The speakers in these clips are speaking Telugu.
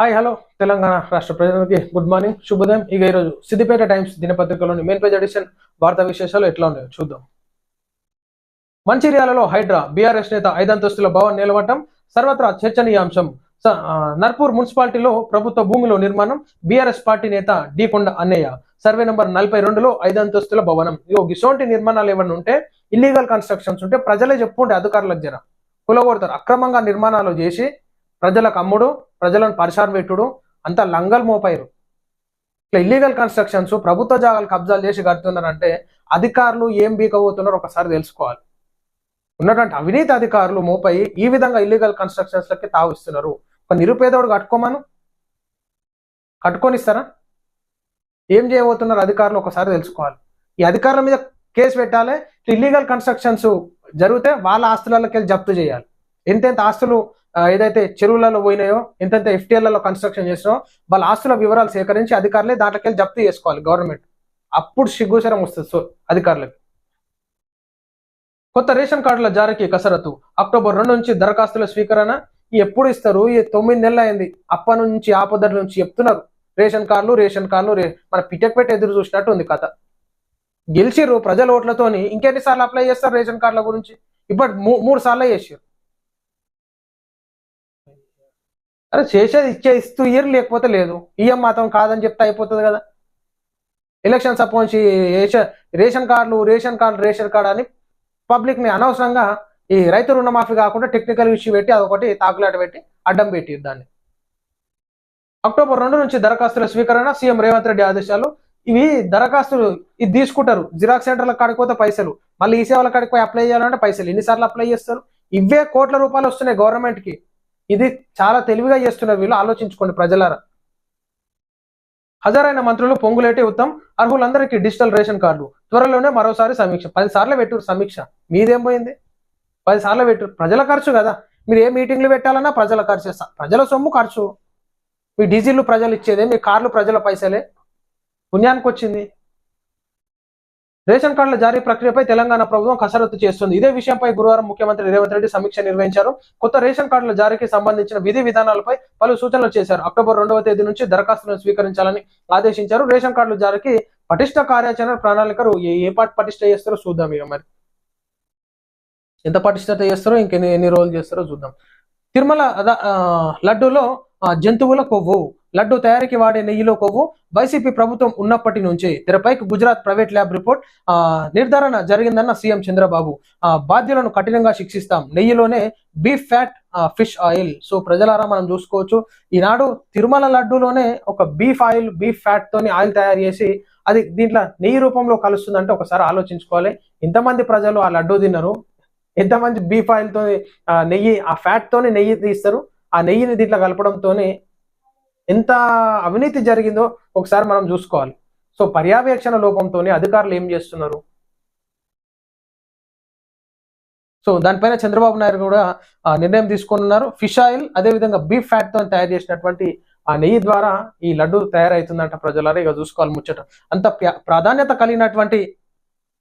హాయ్ హలో తెలంగాణ రాష్ట్ర ప్రజలకి గుడ్ మార్నింగ్ శుభోదయం. ఇక ఈరోజు సిద్దిపేట టైమ్స్ దినపత్రికలోని మెయిన్ పేజ్ ఎడిషన్ వార్తా విశేషాలు ఎట్లా ఉన్నాయో చూద్దాం. మంచిర్యాలలో హైడ్రా బీఆర్ఎస్ నేత ఐదంతస్తుల భవన్ నిలవటం సర్వత్రా చర్చనీయాంశం. నర్పూర్ మున్సిపాలిటీలో ప్రభుత్వ భూమిలో నిర్మాణం బీఆర్ఎస్ పార్టీ నేత డీకొండ అన్నయ్య. సర్వే నంబర్ నలభై రెండులో ఐదంతస్తుల భవనం. ఇగో గిసోంటి నిర్మాణాలు ఏమన్నా ఉంటే ఇల్లీగల్ కన్స్ట్రక్షన్స్ ఉంటే ప్రజలే చెప్పుకుంటే అధికారులకు జర. కులగొడతారు అక్రమంగా నిర్మాణాలు చేసి ప్రజలకు అమ్ముడు ప్రజలను పరిశారం పెట్టుడు అంతా లంగల్ మోపాయిరు ఇట్లా ఇల్లీగల్ కన్స్ట్రక్షన్స్ ప్రభుత్వ జాగాలు కబ్జాలు చేసి కడుతున్నారంటే అధికారులు ఏం బీకపోతున్నారో ఒకసారి తెలుసుకోవాలి. ఉన్నటువంటి అవినీతి అధికారులు మోపై ఈ విధంగా ఇల్లీగల్ కన్స్ట్రక్షన్స్లకి తావిస్తున్నారు ఒక నిరుపేదోడు కట్టుకోమను. కట్టుకొనిస్తారా? ఏం చేయబోతున్నారు అధికారులు ఒకసారి తెలుసుకోవాలి. ఈ అధికారుల మీద కేసు పెట్టాలి ఇల్లీగల్ కన్స్ట్రక్షన్స్ జరిగితే వాళ్ళ ఆస్తులకి జప్తు చేయాలి. ఎంతెంత ఆస్తులు ఏదైతే చెరువులలో పోయినాయో ఎంతెంత ఎఫ్టీఎల్లలో కన్స్ట్రక్షన్ చేసినాయో వాళ్ళ ఆస్తుల వివరాలు సేకరించి అధికారులే దాంట్లోకి వెళ్ళి జప్తు చేసుకోవాలి గవర్నమెంట్ అప్పుడు సిగ్గుసరం వస్తుంది సో అధికారులకు. కొత్త రేషన్ కార్డుల జారీకి కసరత్తు. అక్టోబర్ రెండు నుంచి దరఖాస్తుల స్వీకరణ ఎప్పుడు ఇస్తారు? ఈ తొమ్మిది నెలలు అయింది. అప్ప నుంచి ఆపదల నుంచి చెప్తున్నారు. రేషన్ కార్డులు రేషన్ కార్డులు మన పిటెక్ ఎదురు చూసినట్టు ఉంది కథ. గెలిచిర్రు ప్రజల ఓట్లతోని ఇంకెన్నిసార్లు అప్లై చేస్తారు రేషన్ కార్డుల గురించి? ఇప్పుడు మూ- మూడు సార్లు చేసారు అరే చేసేది ఇచ్చే ఇస్తూ ఇయర్ లేకపోతే లేదు. ఇయ్యం మాత్రం కాదని చెప్తే అయిపోతుంది కదా. ఎలక్షన్ సపోజ్ రేషన్ కార్డులు రేషన్ కార్డు రేషన్ కార్డు అని పబ్లిక్ని అనవసరంగా ఈ రైతు రుణమాఫీ కాకుండా టెక్నికల్ ఇష్యూ పెట్టి అదొకటి తాకులాట పెట్టి అడ్డం పెట్టి దాన్ని. అక్టోబర్ రెండు నుంచి దరఖాస్తుల స్వీకరణ సీఎం రేవంత్ రెడ్డి ఆదేశాలు ఇవి దరఖాస్తులు ఇది తీసుకుంటారు. జిరాక్స్ సెంటర్ల కాడికి పోతే పైసలు. మళ్ళీ ఈ సేవల కాడికి పోయి అప్లై చేయాలంటే పైసలు. ఎన్నిసార్లు అప్లై చేస్తారు? ఇవే కోట్ల రూపాయలు వస్తున్నాయి గవర్నమెంట్కి ఇది చాలా తెలివిగా చేస్తున్న వీళ్ళు ఆలోచించుకోండి ప్రజలారా. హజారైన మంత్రులు పొంగులేటి ఉత్తమ్ అర్హులందరికీ డిజిటల్ రేషన్ కార్డు త్వరలోనే మరోసారి సమీక్ష. పది సార్లు పెట్టు సమీక్ష. మీదేం పోయింది? పది సార్లు పెట్టు ప్రజల ఖర్చు కదా. మీరు ఏ మీటింగ్లు పెట్టాలన్నా ప్రజల ఖర్చు. ప్రజల సొమ్ము ఖర్చు. మీ డీజిల్ ప్రజలు ఇచ్చేదే మీ కార్లు ప్రజల పైసలే. పుణ్యానికి వచ్చింది రేషన్ కార్డుల జారీ ప్రక్రియపై తెలంగాణ ప్రభుత్వం కసరత్తు చేస్తుంది. ఇదే విషయంపై గురువారం ముఖ్యమంత్రి రేవంత్ రెడ్డి సమీక్ష నిర్వహించారు. కొత్త రేషన్ కార్డుల జారీకి సంబంధించిన విధి విధానాలపై పలు సూచనలు చేశారు. అక్టోబర్ రెండవ తేదీ నుంచి దరఖాస్తులను స్వీకరించాలని ఆదేశించారు. రేషన్ కార్డుల జారీకి పటిష్ట కార్యాచరణ ప్రణాళికలు ఏ ఏ పటిష్ట చేస్తారో చూద్దాం ఇక మరి. ఎంత పటిష్టత చేస్తారో ఇంకెన్ని ఎన్ని రోజులు చేస్తారో చూద్దాం. తిరుమల లడ్డూలో జంతువుల కొవ్వు లడ్డు తయారీకి వాడే నెయ్యిలో కొవ్వు వైసీపీ ప్రభుత్వం ఉన్నప్పటి నుంచి తెరపైకి గుజరాత్ ప్రైవేట్ ల్యాబ్ రిపోర్ట్ నిర్ధారణ జరిగిందన్న సీఎం చంద్రబాబు. ఆ, బాధ్యులను కఠినంగా శిక్షిస్తాం. నెయ్యిలోనే beef fat fish oil. So ప్రజలారా మనం చూసుకోవచ్చు. ఈనాడు తిరుమల లడ్డూలోనే ఒక బీఫ్ ఆయిల్ బీఫ్ ఫ్యాట్ తోని ఆయిల్ తయారు చేసి అది దీంట్లో నెయ్యి రూపంలో కలుస్తుందంటే ఒకసారి ఆలోచించుకోవాలి. ఎంతమంది ప్రజలు ఆ లడ్డూ తిన్నారు ఎంతమంది బీఫ్ ఆయిల్తో నెయ్యి ఆ ఫ్యాట్తోనే నెయ్యి తీస్తారు. ఆ నెయ్యిని దీంట్లో కలపడంతోనే ఎంత అవినీతి జరిగిందో ఒకసారి మనం చూసుకోవాలి. సో పర్యవేక్షణ లోపంతోనే అధికారులు ఏం చేస్తున్నారు? సో దానిపైన చంద్రబాబు నాయుడు కూడా నిర్ణయం తీసుకున్నారు ఫిష్ ఆయిల్ అదేవిధంగా బీఫ్ ఫ్యాట్తో తయారు చేసినటువంటి ఆ నెయ్యి ద్వారా ఈ లడ్డు తయారవుతుందంట ప్రజలారా. ఇక చూసుకోవాలి ముచ్చట. అంత ప్రాధాన్యత కలిగినటువంటి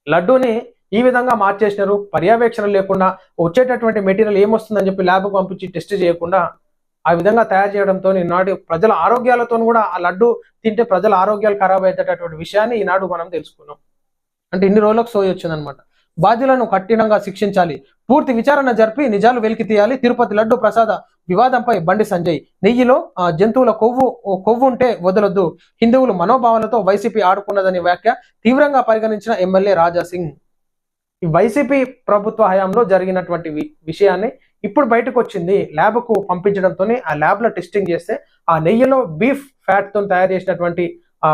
లడ్డూని ఈ విధంగా మార్చేసినారు. పర్యవేక్షణ లేకుండా వచ్చేటటువంటి మెటీరియల్ ఏమొస్తుందని చెప్పి ల్యాబ్కు పంపించి టెస్ట్ చేయకుండా ఆ విధంగా తయారు చేయడంతో ఈనాడు ప్రజల ఆరోగ్యాలతో కూడా ఆ లడ్డు తింటే ప్రజల ఆరోగ్యాలు ఖరాబ్ అయ్యేటటువంటి విషయాన్ని ఈనాడు మనం తెలుసుకున్నాం. అంటే ఇన్ని రోజులకు సోయి వచ్చిందనమాట బాధ్యులను కఠినంగా శిక్షించాలి. పూర్తి విచారణ జరిపి నిజాలు వెలికి తీయాలి. తిరుపతి లడ్డు ప్రసాద వివాదంపై బండి సంజయ్. నెయ్యిలో జంతువుల కొవ్వు కొవ్వు ఉంటే వదలొద్దు. హిందువులు మనోభావాలతో వైసీపీ ఆడుకున్నదని వ్యాఖ్య తీవ్రంగా పరిగణించిన ఎమ్మెల్యే రాజాసింగ్. ఈ వైసీపీ ప్రభుత్వ హయాంలో జరిగినటువంటి వి- విషయాన్ని ఇప్పుడు బయటకు వచ్చింది ల్యాబ్కు పంపించడంతో ఆ ల్యాబ్లో టెస్టింగ్ చేస్తే ఆ నెయ్యిలో బీఫ్ ఫ్యాట్తో తయారు చేసినటువంటి ఆ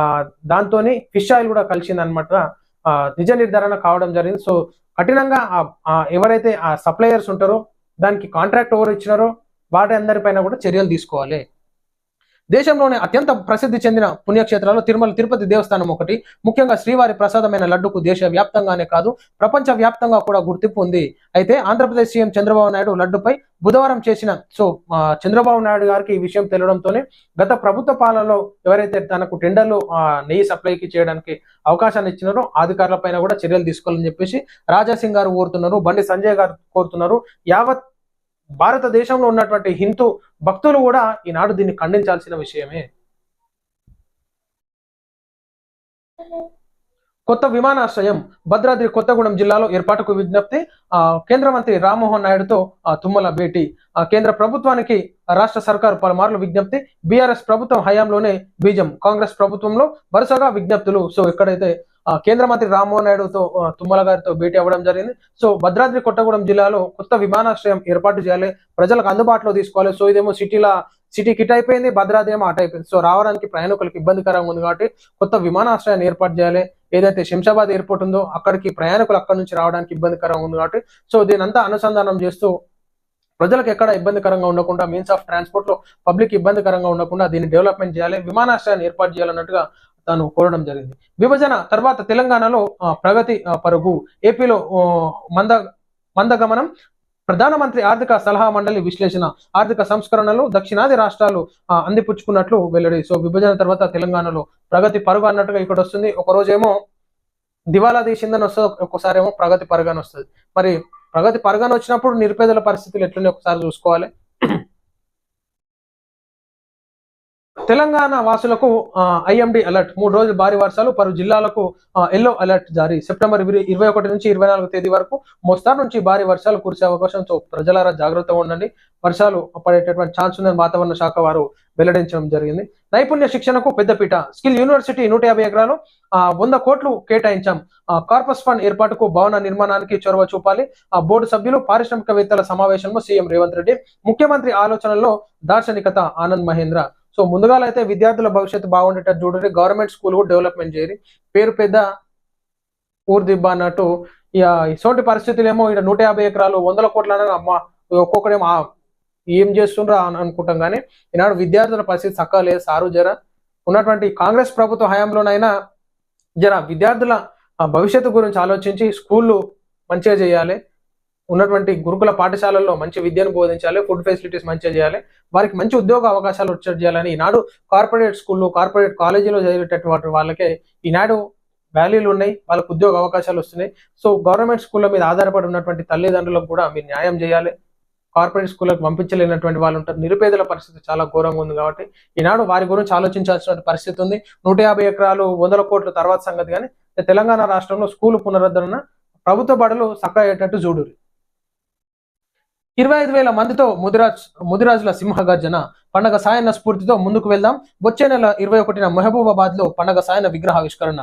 దాంతో ఫిష్ ఆయిల్ కూడా కలిసింది అనమాట నిజ నిర్ధారణ కావడం జరిగింది. సో కఠినంగా ఎవరైతే ఆ సప్లయర్స్ ఉంటారో దానికి కాంట్రాక్ట్ ఎవరు ఇచ్చినారో వాటి అందరిపైన కూడా చర్యలు తీసుకోవాలి. దేశంలోనే అత్యంత ప్రసిద్ధి చెందిన పుణ్యక్షేత్రాలు తిరుమల తిరుపతి దేవస్థానం ఒకటి. ముఖ్యంగా శ్రీవారి ప్రసాదమైన లడ్డుకు దేశ వ్యాప్తంగానే కాదు ప్రపంచ వ్యాప్తంగా కూడా గుర్తింపు ఉంది. అయితే ఆంధ్రప్రదేశ్ సీఎం చంద్రబాబు నాయుడు లడ్డుపై బుధవారం చేసిన సో చంద్రబాబు నాయుడు గారికి ఈ విషయం తెలియడంతోనే గత ప్రభుత్వ పాలనలో ఎవరైతే తనకు టెండర్లు నెయ్యి సప్లైకి చేయడానికి అవకాశాన్ని ఇచ్చినారో అధికారుల పైన కూడా చర్యలు తీసుకోవాలని చెప్పేసి రాజాసింగ్ గారు కోరుతున్నారు బండి సంజయ్ గారు కోరుతున్నారు. యావత్ భారతదేశంలో ఉన్నటువంటి హిందూ భక్తులు కూడా ఈనాడు దీన్ని ఖండించాల్సిన విషయమే. కొత్త విమానాశ్రయం భద్రాద్రి కొత్తగూడెం జిల్లాలో ఏర్పాటుకు విజ్ఞప్తి కేంద్ర మంత్రి రామ్మోహన్ నాయుడుతో ఆ, తుమ్మల భేటీ. ఆ, కేంద్ర ప్రభుత్వానికి రాష్ట్ర సర్కారు పలుమార్లు విజ్ఞప్తి బీఆర్ఎస్ ప్రభుత్వం హయాంలోనే బీజం కాంగ్రెస్ ప్రభుత్వంలో వరుసగా విజ్ఞప్తులు. సో ఎక్కడైతే కేంద్ర మంత్రి రామ్మోహన్ నాయుడుతో తుమ్మల గారితో భేటీ అవ్వడం జరిగింది. సో భద్రాద్రి కొత్తగూడెం జిల్లాలో కొత్త విమానాశ్రయం ఏర్పాటు చేయాలి ప్రజలకు అందుబాటులో తీసుకోవాలి. సో ఇదేమో సిటీలా సిటీ కిట్ అయిపోయింది భద్రాద్రి ఏమో అటు అయిపోయింది సో రావడానికి ప్రయాణికులకు ఇబ్బందికరంగా ఉంది కాబట్టి కొత్త విమానాశ్రయాన్ని ఏర్పాటు చేయాలి. ఏదైతే శంషాబాద్ ఎయిర్పోర్ట్ ఉందో అక్కడికి ప్రయాణికులు అక్కడి నుంచి రావడానికి ఇబ్బందికరంగా ఉంది కాబట్టి సో దీనంతా అనుసంధానం చేస్తూ ప్రజలకు ఎక్కడ ఇబ్బందికరంగా ఉండకుండా మీన్స్ ఆఫ్ ట్రాన్స్పోర్ట్లో పబ్లిక్ ఇబ్బందికరంగా ఉండకుండా దీన్ని డెవలప్మెంట్ చేయాలి విమానాశ్రయాన్ని ఏర్పాటు చేయాలన్నట్టుగా తాను కోరడం జరిగింది. విభజన తర్వాత తెలంగాణలో ప్రగతి పరుగు ఏపీలో మంద మందగమనం ప్రధానమంత్రి ఆర్థిక సలహా మండలి విశ్లేషణ ఆర్థిక సంస్కరణలు దక్షిణాది రాష్ట్రాలు అందిపుచ్చుకున్నట్లు వెల్లడి. సో విభజన తర్వాత తెలంగాణలో ప్రగతి పరుగు అన్నట్టుగా ఇక్కడ వస్తుంది. ఒకరోజేమో దివాలా తీసిందని వస్తుంది ఒక్కోసారి ఏమో ప్రగతి పరుగాని వస్తుంది. మరి ప్రగతి పరుగాని వచ్చినప్పుడు నిరుపేదల పరిస్థితులు ఎట్లున్నాయి ఒకసారి చూసుకోవాలి. తెలంగాణ వాసులకు ఐఎండి అలర్ట్ మూడు రోజులు భారీ వర్షాలు పలు జిల్లాలకు ఎల్లో అలర్ట్ జారీ. సెప్టెంబర్ ఇరవై ఇరవై ఒకటి నుంచి ఇరవై నాలుగు తేదీ వరకు మోస్తారు నుంచి భారీ వర్షాలు కురిసే అవకాశం ప్రజలారా జాగ్రత్తగా ఉండండి. వర్షాలు పడేటటువంటి ఛాన్స్ ఉందని వాతావరణ శాఖ వారు వెల్లడించడం జరిగింది. నైపుణ్య శిక్షణకు పెద్దపీట. స్కిల్ యూనివర్సిటీ నూట యాభై ఎకరాలు ఆ, వంద కోట్లు కేటాయించాం. ఆ, కార్పస్ ఫండ్ ఏర్పాటుకు భవన నిర్మాణానికి చొరవ చూపాలి. ఆ బోర్డు సభ్యులు పారిశ్రామికవేత్తల సమావేశంలో సీఎం రేవంత్ రెడ్డి ముఖ్యమంత్రి ఆలోచనల్లో దార్శనికత ఆనంద్ మహేంద్ర సో ముందుగా అయితే విద్యార్థుల భవిష్యత్తు బాగుండేటట్టు చూడండి. గవర్నమెంట్ స్కూల్ కూడా డెవలప్మెంట్ చేయరు పేరు పెద్ద ఊరుదిబ్బ అన్నట్టు ఇక ఇటువంటి పరిస్థితులు ఏమో ఇక్కడ నూట యాభై ఎకరాలు వందల కోట్ల అమ్మ ఒక్కొక్కడేమో ఏం చేస్తుండ్రా అని అనుకుంటాం కానీ ఈనాడు విద్యార్థుల పరిస్థితి చక్కగా లేదు సారు జర. ఉన్నటువంటి కాంగ్రెస్ ప్రభుత్వ హయాంలోనైనా జర విద్యార్థుల భవిష్యత్తు గురించి ఆలోచించి స్కూళ్ళు మంచిగా చేయాలి. ఉన్నటువంటి గురుకుల పాఠశాలల్లో మంచి విద్యను బోధించాలి ఫుడ్ ఫెసిలిటీస్ మంచిగా చేయాలి వారికి మంచి ఉద్యోగ అవకాశాలు వచ్చేట్టు చేయాలని ఈనాడు కార్పొరేట్ స్కూళ్ళు కార్పొరేట్ కాలేజీలో చదివేటటువంటి వాళ్ళకే ఈనాడు వాల్యూలు ఉన్నాయి వాళ్ళకు ఉద్యోగ అవకాశాలు వస్తున్నాయి. సో గవర్నమెంట్ స్కూళ్ళ మీద ఆధారపడి ఉన్నటువంటి తల్లిదండ్రులకు కూడా మీరు న్యాయం చేయాలి. కార్పొరేట్ స్కూళ్ళకు పంపించలేనటువంటి వాళ్ళు ఉంటారు. నిరుపేదల పరిస్థితి చాలా ఘోరంగా ఉంది కాబట్టి ఈనాడు వారి గురించి ఆలోచించాల్సిన పరిస్థితి ఉంది. నూట యాభై ఎకరాలు వందల కోట్ల తర్వాత సంగతి కానీ తెలంగాణ రాష్ట్రంలో స్కూల్ పునరుద్ధరణ ప్రభుత్వ బడులు సక్క అయ్యేటట్టు చూడు ఇరవై ఐదు వేల మందితో ముదిరాజ్ ముదిరాజుల సింహగర్జన పండగ సాయన స్ఫూర్తితో ముందుకు వెళ్దాం. వచ్చే నెల ఇరవై ఒకటిన మహబూబాబాద్లో పండగ సాయన విగ్రహావిష్కరణ.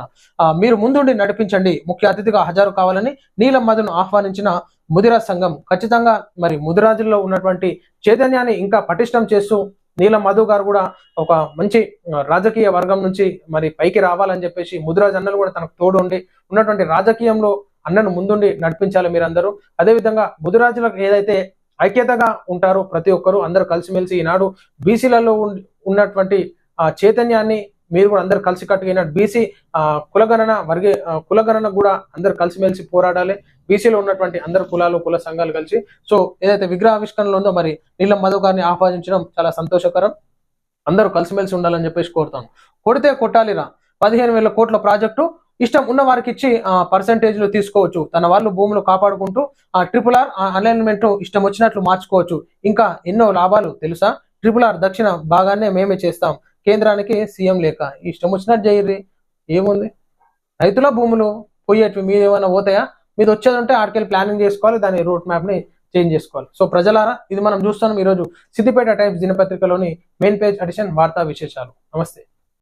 మీరు ముందుండి నడిపించండి. ముఖ్య అతిథిగా హాజరు కావాలని నీలం మధును ఆహ్వానించిన ముదిరాజ్ సంఘం ఖచ్చితంగా మరి ముదిరాజుల్లో ఉన్నటువంటి చైతన్యాన్ని ఇంకా పటిష్టం చేస్తూ నీలం మధు గారు కూడా ఒక మంచి రాజకీయ వర్గం నుంచి మరి పైకి రావాలని చెప్పేసి ముదిరాజ్ అన్నలు కూడా తనకు తోడు ఉండి ఉన్నటువంటి రాజకీయంలో అన్నను ముందుండి నడిపించాలి మీరందరూ. అదేవిధంగా ముదిరాజులకు ఏదైతే ఐక్యతగా ఉంటారు ప్రతి ఒక్కరూ అందరూ కలిసిమెలిసి ఈనాడు బీసీలలో ఉన్నటువంటి ఆ చైతన్యాన్ని మీరు కూడా అందరు కలిసి కట్టుగా బీసీ ఆ కులగణన వర్గే కులగణన కూడా అందరు కలిసిమెలిసి పోరాడాలి. బీసీలో ఉన్నటువంటి అందరు కులాలు కుల సంఘాలు కలిసి. సో ఏదైతే విగ్రహావిష్కరణలో ఉందో మరి నీలం మధు గారిని ఆహ్వానించడం చాలా సంతోషకరం. అందరూ కలిసిమెలిసి ఉండాలని చెప్పేసి కోరుతాను. కొడితే కొట్టాలిరా. పదిహేను వేల కోట్ల ప్రాజెక్టు ఇష్టం ఉన్న వారికి ఇచ్చి ఆ పర్సంటేజ్లు తీసుకోవచ్చు. తన వాళ్ళు భూములు కాపాడుకుంటూ ఆ ట్రిపుల్ ఆర్ అలైన్మెంట్ ఇష్టం వచ్చినట్లు మార్చుకోవచ్చు. ఇంకా ఎన్నో లాభాలు తెలుసా? ట్రిపుల్ ఆర్ దక్షిణ భాగాన్నే మేమే చేస్తాం. కేంద్రానికి సీఎం లేక. ఇష్టం వచ్చినట్టు చేయర్రి. ఏముంది? రైతుల భూములు పోయేటివి మీద ఏమైనా పోతాయా? మీద వచ్చేది ఉంటే ఆడికెళ్ళి ప్లానింగ్ చేసుకోవాలి దాని రూట్ మ్యాప్ని చేంజ్ చేసుకోవాలి. సో ప్రజలారా ఇది మనం చూస్తున్నాం ఈరోజు సిద్దిపేట టైమ్స్ దినపత్రికలోని మెయిన్ పేజ్ అడిషన్ వార్తా విశేషాలు. నమస్తే.